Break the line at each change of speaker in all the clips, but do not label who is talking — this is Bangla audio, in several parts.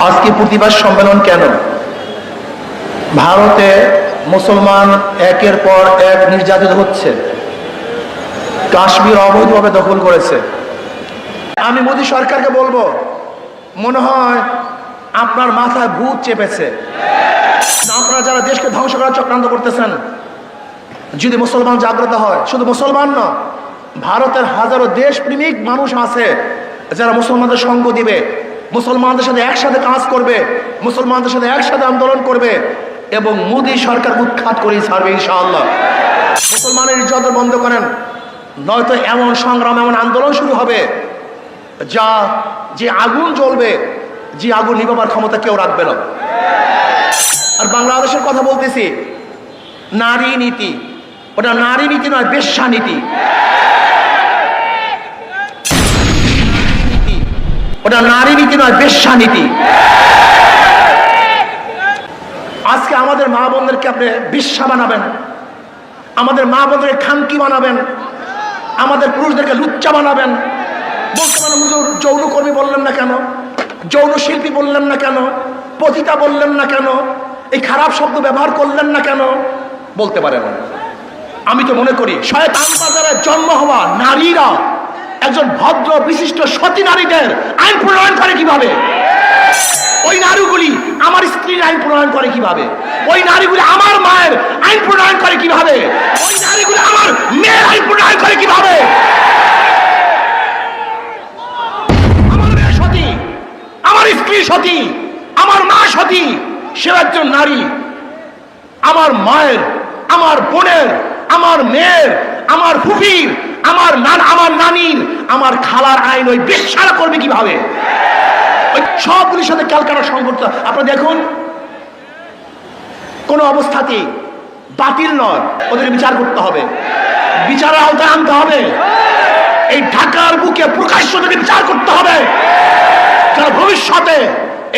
আজকে প্রতিবাদ সম্মেলন কেন? ভারতে মুসলমান একের পর এক নির্যাতিত হচ্ছে। কাশ্মীর অবৈধভাবে দখল করেছে। আমি মোদী সরকারকে বলব, মনে হয় আপনার মাথায় ভূত চেপেছে। আপনারা যারা দেশকে ধ্বংস করার চক্রান্ত করতেছেন, যদি মুসলমান জাগ্রত হয়, শুধু মুসলমান না ভারতের হাজারো দেশপ্রেমিক মানুষ আছে যারা মুসলমানদের সঙ্গ দিবে। মুসলমানদের সাথে একসাথে কাজ করবে, মুসলমানদের সাথে একসাথে আন্দোলন করবে এবং মোদী সরকার উৎখাত করে ছাড়বে ইনশাআল্লাহ। মুসলমানের ইজ্জত বন্ধ করেন, নয়তো এমন সংগ্রাম, এমন আন্দোলন শুরু হবে যা যে আগুন জ্বলবে, যে আগুন নিবাবার ক্ষমতা কেউ রাখবে না। আর বাংলাদেশের কথা বলতেছি, নারী নীতি, ওটা নারী নীতি নয়, বেশ্যা নীতি। ওটা নারী নীতি নয়, বেশ্যা নীতি। আজকে আমাদের মা বোনদেরকে আপনি বিশ্বা বানাবেন। আমাদের মা বোনদেরকে খানকি বানাবেন। আমাদের পুরুষদেরকে লুচ্চা বানাবেন। হুজুর, যৌনকর্মী বললেন না কেন? যৌন শিল্পী বললেন না কেন? পতিতা বললেন না কেন? এই খারাপ শব্দ ব্যবহার করলেন না কেন? বলতে পারেন। আমি তো মনে করি, শয়তান বাজারে জন্ম হওয়া নারীরা একজন ভদ্র, বিশিষ্ট, সতী নারীদের আইন প্রণয়ন করে কীভাবে? ওই নারীগুলি আমার স্ত্রীর আইন প্রণয়ন করে কীভাবে? ওই নারীগুলি আমার মায়ের আইন প্রণয়ন করে কীভাবে? ওই নারীগুলি আমার মেয়ের আইন প্রণয়ন করে কীভাবে? আমার মেয়ে সতী, আমার স্ত্রী সতী, আমার মা সতী সে একজন নারী। আমার মায়ের, আমার বোনের, আমার মেয়ের, আমার ফুফির আমার নান আমার নানির, আমার খালার আইন ওই বেশারা করবে কীভাবে? ওই সবগুলির সাথে ক্যালকাটা সংঘর্ষ আপনারা দেখুন, কোন অবস্থাতেই বাতিল নয়, ওদের বিচার করতে হবে। বিচারের আওতায় আনতে হবে। এই ঢাকার বুকে প্রকাশ্য থেকে বিচার করতে হবে যারা ভবিষ্যতে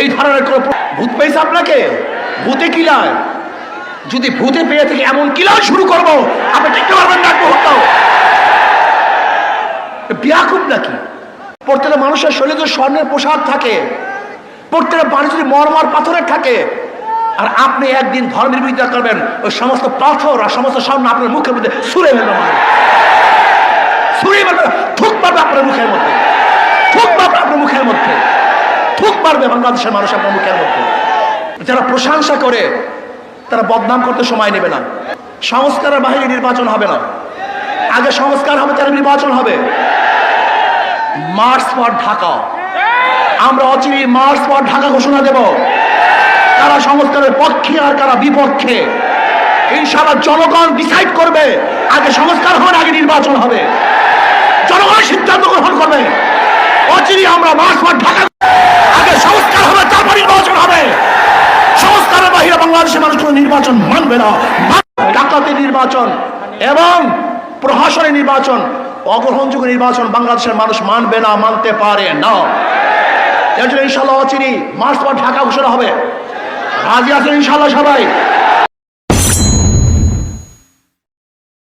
এই ধরনের কোনো ভূত পেয়েছে আপনাকে? ভূতে কিলায় যদি ভূতে পেয়ে থেকে এমন কিলায় শুরু করব আপনি দেখতে পারবেন না মুহূর্ত বিয়াকুব নাকি? প্রত্যেকটা মানুষের শরীরে স্বর্ণের পোশাক থাকে, প্রত্যেকটা মানুষ যদি মরমর পাথরের থাকে, আর আপনি একদিন ধর্মের বিরোধিতা করবেন, ওই সমস্ত পাথর আর সমস্ত স্বর্ণ আপনার মুখের মধ্যে সুরে ফেলবে মানুষ ছুরি মারবে, থুক মারবে আপনার মুখের মধ্যে। থুক মারবে আপনার মুখের মধ্যে। থুক পারবে বাংলাদেশের মানুষ আপনার মুখের মধ্যে। যারা প্রশংসা করে, তারা বদনাম করতে সময় নেবে না। সংস্কারের বাহিরে নির্বাচন হবে না। আগে সংস্কার হবে তার নির্বাচন হবে। মার্চ পর ঢাকা। আমরা অচিরে মার্চ পর ঢাকা ঘোষণা দেব। কারা সংস্কারের পক্ষে আর কারা বিপক্ষে। ইনশাআল্লাহ জনগণ ডিসাইড করবে, আগে সংস্কার হবে আগে নির্বাচন হবে। জনগণ সিদ্ধান্ত গ্রহণ করবে। অচিরে আমরা মার্চ পর ঢাকা আগে সংস্কার হবে, তারপর নির্বাচন হবে। সংস্কারের বাহিরে বাংলাদেশের মানুষ কোনো নির্বাচন মানবে না। ডাকাতি নির্বাচন এবং প্রহাসনের নির্বাচন। অগ্রহণযোগ্য নির্বাচন বাংলাদেশের মানুষ মানবে না, মানতে পারে না। এর জন্য ইনশাল্লাহ চিনি মার্চ পর ঢাকা ঘোষণা হবে। রাজি আছেন ইনশাল্লাহ সবাই?